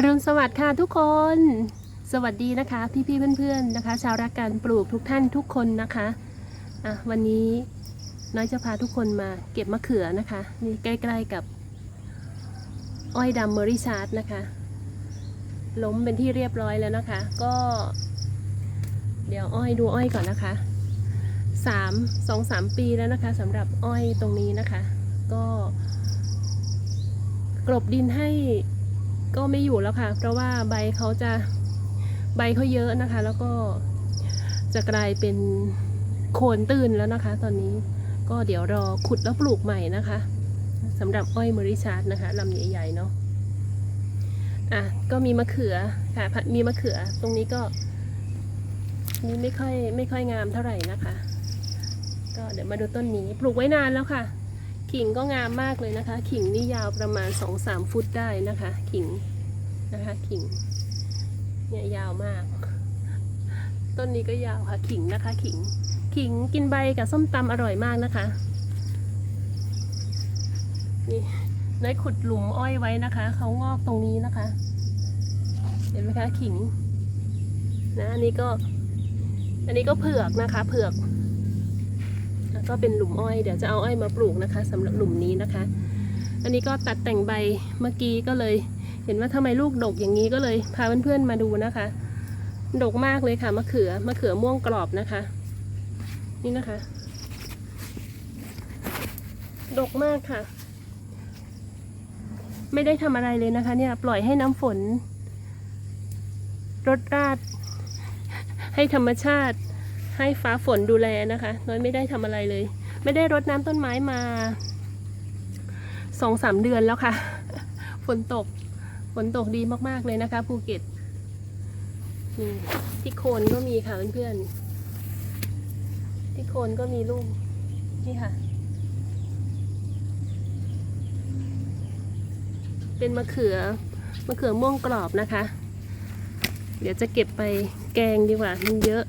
อรุณสวัสดิ์ค่ะทุกคน สวัสดีนะคะ พี่ๆเพื่อนๆนะคะ ชาวรักการปลูกทุกท่านทุกคนนะคะอะวันนี้น้อยจะพาทุกคนมาเก็บมะเขือนะคะนี่ใกล้ๆกับ อ้อยดำเมอริชาร์ดนะคะ ล้มเป็นที่เรียบร้อยแล้วนะคะ ก็ เดี๋ยวอ้อยดูอ้อยก่อนนะคะสามสองสามปีแล้วนะคะสำหรับอ้อยตรงนี้นะคะ ก็ กลบดินให้ ก็ไม่อยู่แล้วค่ะ เพราะว่าใบเขาจะใบเขาเยอะนะคะ แล้วก็จะกลายเป็นโคนตื้นแล้วนะคะ ตอนนี้ก็เดี๋ยวรอขุดแล้วปลูกใหม่นะคะสำหรับอ้อยมอริชาร์ดนะคะลำใหญ่ๆเนาะอะก็มีมะเขือค่ะมีมะเขือตรงนี้ก็นี่ไม่ค่อยไม่ค่อยงามเท่าไหร่นะคะ ก็เดี๋ยวมาดูต้นนี้ปลูกไว้นานแล้วค่ะ ขิงก็งามมากเลยนะคะ ขิงนี่ยาวประมาณ 2-3 ฟุตได้นะคะ ขิงนะคะขิงเนี่ยยาวมาก ต้นนี้ก็ยาวค่ะ ขิงนะคะ ขิง ขิงกินใบกับส้มตำอร่อยมากนะคะ นี่ได้ขุดหลุมอ้อยไว้นะคะ เขางอกตรงนี้นะคะ เห็นไหมคะขิง นะอันนี้ก็ อันนี้ก็เผือกนะคะ เผือก ก็เป็นหลุมอ้อยเดี๋ยวจะเอาอ้อยมาปลูกนะคะสำหรับหลุมนี้นะคะ อันนี้ก็ตัดแต่งใบเมื่อกี้ก็เลย เห็นว่าทำไมลูกดกอย่างนี้ก็เลยพาเพื่อนๆมาดูนะคะ ดกมากเลยค่ะมะเขือมะเขือม่วงกรอบนะคะ นี่นะคะ ดกมากค่ะ ไม่ได้ทำอะไรเลยนะคะ เนี่ยปล่อยให้น้ำฝนรดราดให้ธรรมชาติ ให้ฟ้าฝนดูแลนะคะ น้อยไม่ได้ทำอะไรเลย ไม่ได้รดน้ำต้นไม้มาสองสามเดือนแล้วค่ะ ฝนตก ฝนตกดีมากๆเลยนะคะภูเก็ตนี่ที่โคนก็มีค่ะเพื่อนๆที่โคนก็มีลูกนี่ค่ะ เป็นมะเขือมะเขือม่วงกรอบนะคะ เดี๋ยวจะเก็บไปแกงดีกว่า มันเยอะ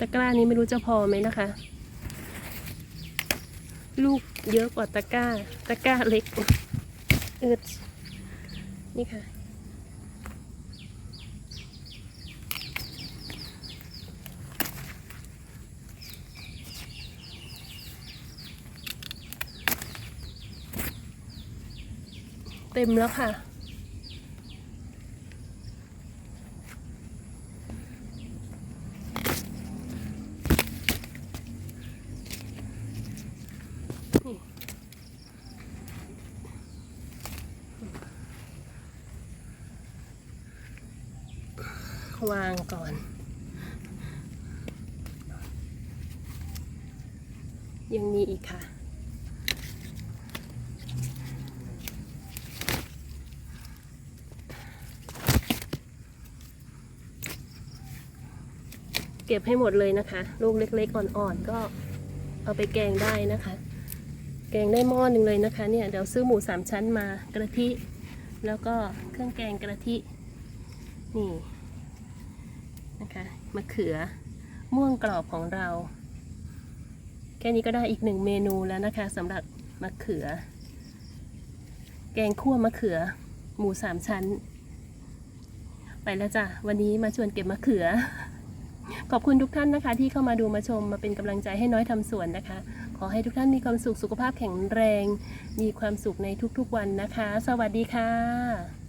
ตะกร้านี้ไม่รู้จะพอไหมนะคะ ลูกเยอะกว่าตะกร้า ตะกร้าเล็กเอิดนี่ค่ะ เต็มแล้วค่ะ วางก่อน ยังมีอีกค่ะ เก็บให้หมดเลยนะคะ ลูกเล็กๆ อ่อนๆ ก็เอาไปแกงได้นะคะ แกงได้หม้อหนึ่งเลยนะคะเนี่ยเดี๋ยวซื้อหมูสามชั้นมากระทิ แล้วก็เครื่องแกงกระทินี่ นะคะมะเขือม่วงกรอบของเรา แค่นี้ก็ได้อีกหนึ่งเมนูแล้วนะคะสำหรับมะเขือ แกงคั่วมะเขือ หมูสามชั้น ไปแล้วจ้ะวันนี้มาชวนเก็บมะเขือ ขอบคุณทุกท่านนะคะ ที่เข้ามาดูมาชมมาเป็นกำลังใจให้น้อยทำสวนนะคะ ขอให้ทุกท่านมีความสุขสุขภาพแข็งแรง มีความสุขในทุกๆวันนะคะ สวัสดีค่ะ